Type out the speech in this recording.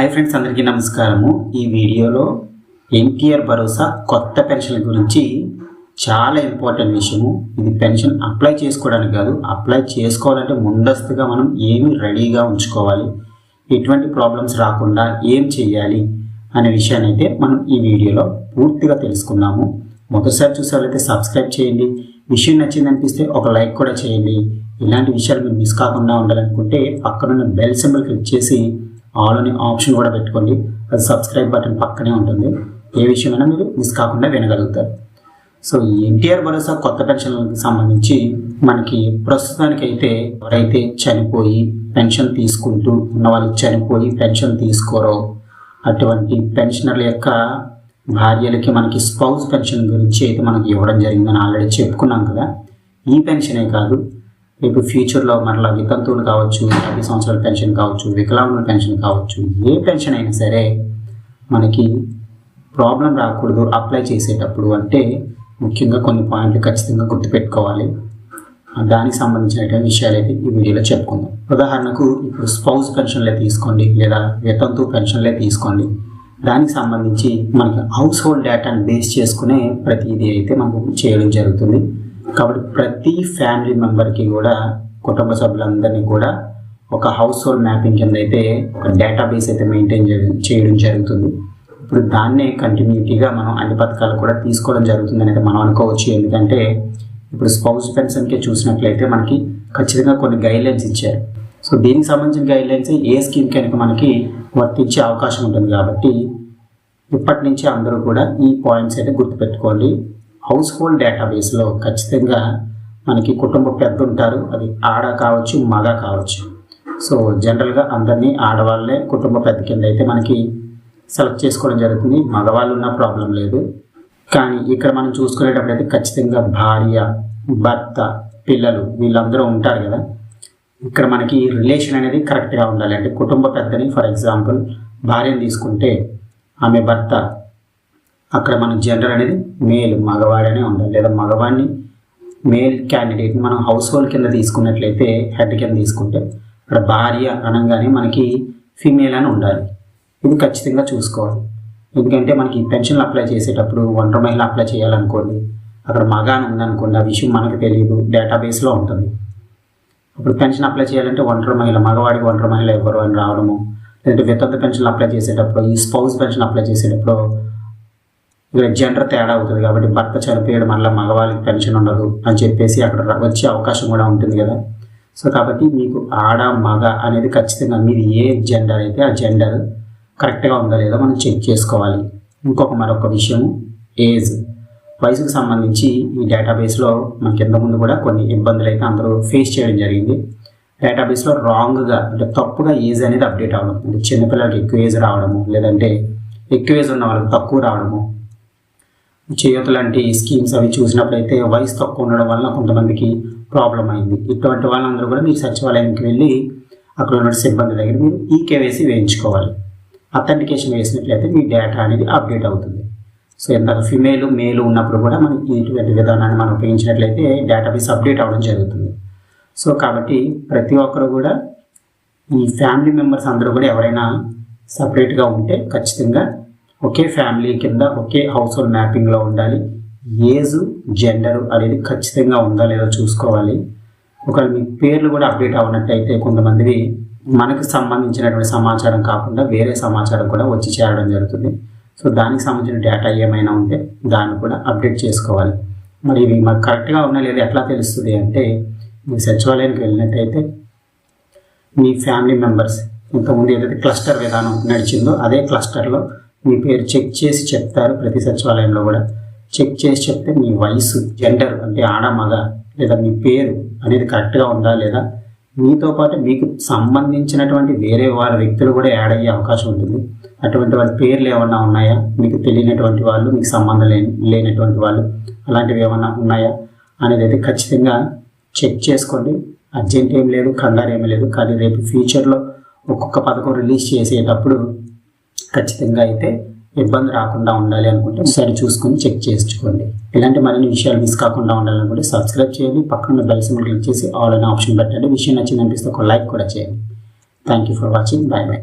Hi friends అందరికీ నమస్కారము. ఈ వీడియోలో ఎన్టీఆర్ భరోసా కొత్త పెన్షన్ గురించి చాలా ఇంపార్టెంట్ విషయము. ఇది పెన్షన్ అప్లై చేసుకోవడానికి కాదు అప్లై చేసుకోవాలంటే ముందస్తుగా మనం ఏమి రెడీగా ఉంచుకోవాలి ఎటువంటి ప్రాబ్లమ్స్ రాకుండా ఏం చేయాలి అనే విషయాన్ని అయితే మనం ఈ వీడియోలో పూర్తిగా తెలుసుకున్నాము మొదటిసారి చూసేవాళ్ళైతే సబ్స్క్రైబ్ చేయండి. విషయం నచ్చింది అనిపిస్తే ఒక లైక్ కూడా చేయండి. ఇలాంటి విషయాలు మీరు మిస్ కాకుండా ఉండాలనుకుంటే పక్కనున్న బెల్ సింబల్ క్లిక్ చేసి ఆల్ అనే ఆప్షన్ కూడా పెట్టుకోండి. అది సబ్స్క్రైబ్ బటన్ పక్కనే ఉంటుంది. ఏ విషయమైనా మీరు మిస్ కాకుండా వినగలుగుతారు. సో ఈ ఎన్టీఆర్ భరోసా కొత్త పెన్షన్లకు సంబంధించి మనకి ప్రస్తుతానికైతే ఎవరైతే చనిపోయి పెన్షన్ తీసుకుంటూ ఉన్న వాళ్ళు చనిపోయి పెన్షన్ తీసుకోరో అటువంటి పెన్షనర్ల యొక్క భార్యలకి మనకి స్పౌస్ పెన్షన్ గురించి అయితే మనకి ఇవ్వడం జరిగిందని ఆల్రెడీ చెప్పుకున్నాం కదా. ఈ పెన్షనే కాదు రేపు ఫ్యూచర్లో మరలా వితంతువులు కావచ్చు యాభై సంవత్సరాల పెన్షన్ కావచ్చు వికలాంగుల పెన్షన్ కావచ్చు ఏ పెన్షన్ అయినా సరే మనకి ప్రాబ్లం రాకూడదు అప్లై చేసేటప్పుడు అంటే ముఖ్యంగా కొన్ని పాయింట్లు ఖచ్చితంగా గుర్తుపెట్టుకోవాలి. దానికి సంబంధించిన విషయాలు అయితే ఈ వీడియోలో చెప్పుకుందాం. ఉదాహరణకు ఇప్పుడు స్పౌస్ పెన్షన్లే తీసుకోండి లేదా వితంతు పెన్షన్లే తీసుకోండి. దానికి సంబంధించి మనకి హౌస్ హోల్డ్ డేటాని బేస్ చేసుకునే ప్రతిదీ అయితే మనకు చేయడం జరుగుతుంది. కాబట్టి ప్రతి ఫ్యామిలీ మెంబర్కి కూడా కుటుంబ సభ్యులందరినీ కూడా ఒక హౌస్ హోల్డ్ మ్యాపింగ్ కింద అయితే ఒక డేటాబేస్ అయితే మెయింటైన్ చేయడం జరుగుతుంది. ఇప్పుడు దాన్నే కంటిన్యూటీగా మనం అన్ని పథకాలు కూడా తీసుకోవడం జరుగుతుంది అనేది మనం అనుకోవచ్చు. ఎందుకంటే ఇప్పుడు స్పౌస్ పెన్షన్కే చూసినట్లయితే మనకి ఖచ్చితంగా కొన్ని గైడ్లైన్స్ ఇచ్చారు. సో దీనికి సంబంధించిన గైడ్లైన్స్ ఏ స్కీమ్ కనుక మనకి వర్తించే అవకాశం ఉంటుంది. కాబట్టి ఇప్పటి నుంచి అందరూ కూడా ఈ పాయింట్స్ అయితే గుర్తుపెట్టుకోండి హౌస్ హోల్డ్ డేటాబేస్లో ఖచ్చితంగా మనకి కుటుంబ పెద్ద ఉంటారు అది ఆడ కావచ్చు మగ కావచ్చు. సో జనరల్గా అందరినీ ఆడవాళ్ళే కుటుంబ పెద్ద కింద అయితే మనకి సెలెక్ట్ చేసుకోవడం జరుగుతుంది. మగవాళ్ళు ఉన్న ప్రాబ్లం లేదు. కానీ ఇక్కడ మనం చూసుకునేటప్పుడు అయితే ఖచ్చితంగా భార్య భర్త పిల్లలు వీళ్ళందరూ ఉంటారు కదా. ఇక్కడ మనకి రిలేషన్ అనేది కరెక్ట్గా ఉండాలి. అంటే కుటుంబ పెద్దని ఫర్ ఎగ్జాంపుల్ భార్యను తీసుకుంటే ఆమె భర్త అక్కడ మన జెండర్ అనేది మేల్ మగవాడనే ఉండాలి. లేదా మగవాడిని మేల్ క్యాండిడేట్ మనం హౌస్ హోల్డ్ కింద తీసుకున్నట్లయితే హెడ్ కింద తీసుకుంటే అక్కడ భార్య అనగానే మనకి ఫీమేల్ అని ఉండాలి. ఇది ఖచ్చితంగా చూసుకోవాలి. ఎందుకంటే మనకి పెన్షన్లు అప్లై చేసేటప్పుడు ఒంటరి మహిళ అప్లై చేయాలనుకోండి అక్కడ మగ అని ఉందనుకోండి ఆ విషయం మనకు తెలియదు డేటాబేస్లో ఉంటుంది. ఇప్పుడు పెన్షన్ అప్లై చేయాలంటే ఒంటరి మహిళ మగవాడికి ఒంటరి మహిళ ఎవరు అని రావడము లేదంటే వితంత పెన్షన్ అప్లై చేసేటప్పుడు ఈ స్పౌస్ పెన్షన్ అప్లై చేసేటప్పుడు జెండర్ తేడా అవుతుంది కాబట్టి భర్త చనిపోయాడు మళ్ళీ మగవాళ్ళకి పెన్షన్ ఉండదు అని చెప్పేసి అక్కడ వచ్చే అవకాశం కూడా ఉంటుంది కదా. సో కాబట్టి మీకు ఆడ మగ అనేది ఖచ్చితంగా మీది ఏ జెండర్ అయితే ఆ జెండర్ కరెక్ట్గా ఉందా లేదా మనం చెక్ చేసుకోవాలి. ఇంకొక మరొక విషయం ఏజ్ వయసుకు సంబంధించి ఈ డేటాబేస్లో మనకి ఇంతకుముందు కూడా కొన్ని ఇబ్బందులు అయితే అందరూ ఫేస్ చేయడం జరిగింది. డేటాబేస్లో రాంగ్గా అంటే తప్పుగా ఏజ్ అనేది అప్డేట్ అవ్వడం అంటే చిన్నపిల్లలకి ఎక్కువ ఏజ్ రావడము లేదంటే ఎక్కువ ఏజ్ ఉన్న వాళ్ళకి తక్కువ రావడము చేయూత లాంటి స్కీమ్స్ అవి చూసినప్పుడైతే వయసు తక్కువ ఉండడం వల్ల కొంతమందికి ప్రాబ్లం అయింది. ఇటువంటి వాళ్ళందరూ కూడా మీరు సచివాలయానికి వెళ్ళి అక్కడ ఉన్న సిబ్బంది దగ్గర మీరు ఈ కేవైసీ వేయించుకోవాలి. అథెంటికేషన్ వేసినట్లయితే మీ డేటా అనేది అప్డేట్ అవుతుంది. సో ఇందాక ఫిమేల్ మేలు ఉన్నప్పుడు కూడా మనం ఇటువంటి విధానాన్ని మనం ఉపయోగించినట్లయితే డేటాబేస్ అప్డేట్ అవ్వడం జరుగుతుంది. సో కాబట్టి ప్రతి ఒక్కరు కూడా ఈ ఫ్యామిలీ మెంబర్స్ అందరూ కూడా ఎవరైనా సపరేట్గా ఉంటే ఖచ్చితంగా ఒకే ఫ్యామిలీ కింద ఒకే హౌస్ హోల్డ్ మ్యాపింగ్లో ఉండాలి. ఏజ్ జెండర్ అనేది ఖచ్చితంగా ఉందా లేదో చూసుకోవాలి. ఒకవేళ మీ పేర్లు కూడా అప్డేట్ అవ్వనట్టయితే కొంతమందివి మనకు సంబంధించినటువంటి సమాచారం కాకుండా వేరే సమాచారం కూడా వచ్చి చేరడం జరుగుతుంది. సో దానికి సంబంధించిన డేటా ఏమైనా ఉంటే దాన్ని కూడా అప్డేట్ చేసుకోవాలి. మరి ఇవి మాకు కరెక్ట్గా ఉన్నా లేదా ఎట్లా తెలుస్తుంది అంటే మీ సచివాలయానికి వెళ్ళినట్టయితే మీ ఫ్యామిలీ మెంబర్స్ ఇంతకుముందు ఏదైతే క్లస్టర్ విధానం నడిచిందో అదే క్లస్టర్లో మీ పేరు చెక్ చేసి చెప్తారు ప్రతి సచివాలయంలో కూడా. చెక్ చేసి చెప్తే మీ వయసు జెండర్ అంటే ఆడ మగ లేదా మీ పేరు అనేది కరెక్ట్గా ఉందా లేదా? మీతో పాటు మీకు సంబంధించినటువంటి వేరే వారి వ్యక్తులు కూడా యాడ్ అయ్యే అవకాశం ఉంటుంది. అటువంటి వాళ్ళ పేర్లు ఏమన్నా ఉన్నాయా? మీకు తెలియనటువంటి వాళ్ళు మీకు సంబంధం లేని లేనటువంటి వాళ్ళు అలాంటివి ఏమన్నా ఉన్నాయా? అనేది అయితే ఖచ్చితంగా చెక్ చేసుకోండి. అర్జెంట్ ఏం లేదు కంగారు ఏమీ లేదు. కానీ రేపు ఫ్యూచర్లో ఒక్కొక్క పథకం రిలీజ్ చేసేటప్పుడు ఖచ్చితంగా అయితే ఇబ్బంది రాకుండా ఉండాలి అనుకుంటే ఒకసారి చూసుకొని చెక్ చేసుకోండి. ఇలాంటి మరిన్ని విషయాలు మిస్ కాకుండా ఉండాలనుకుంటే సబ్స్క్రైబ్ చేయండి. పక్కన బెల్ సింబల్ క్లిక్ చేసి ఆల్ అనే ఆప్షన్ పెట్టండి. విషయం నచ్చింది అనిపిస్తే ఒక లైక్ కూడా చేయండి. Thank you for watching bye bye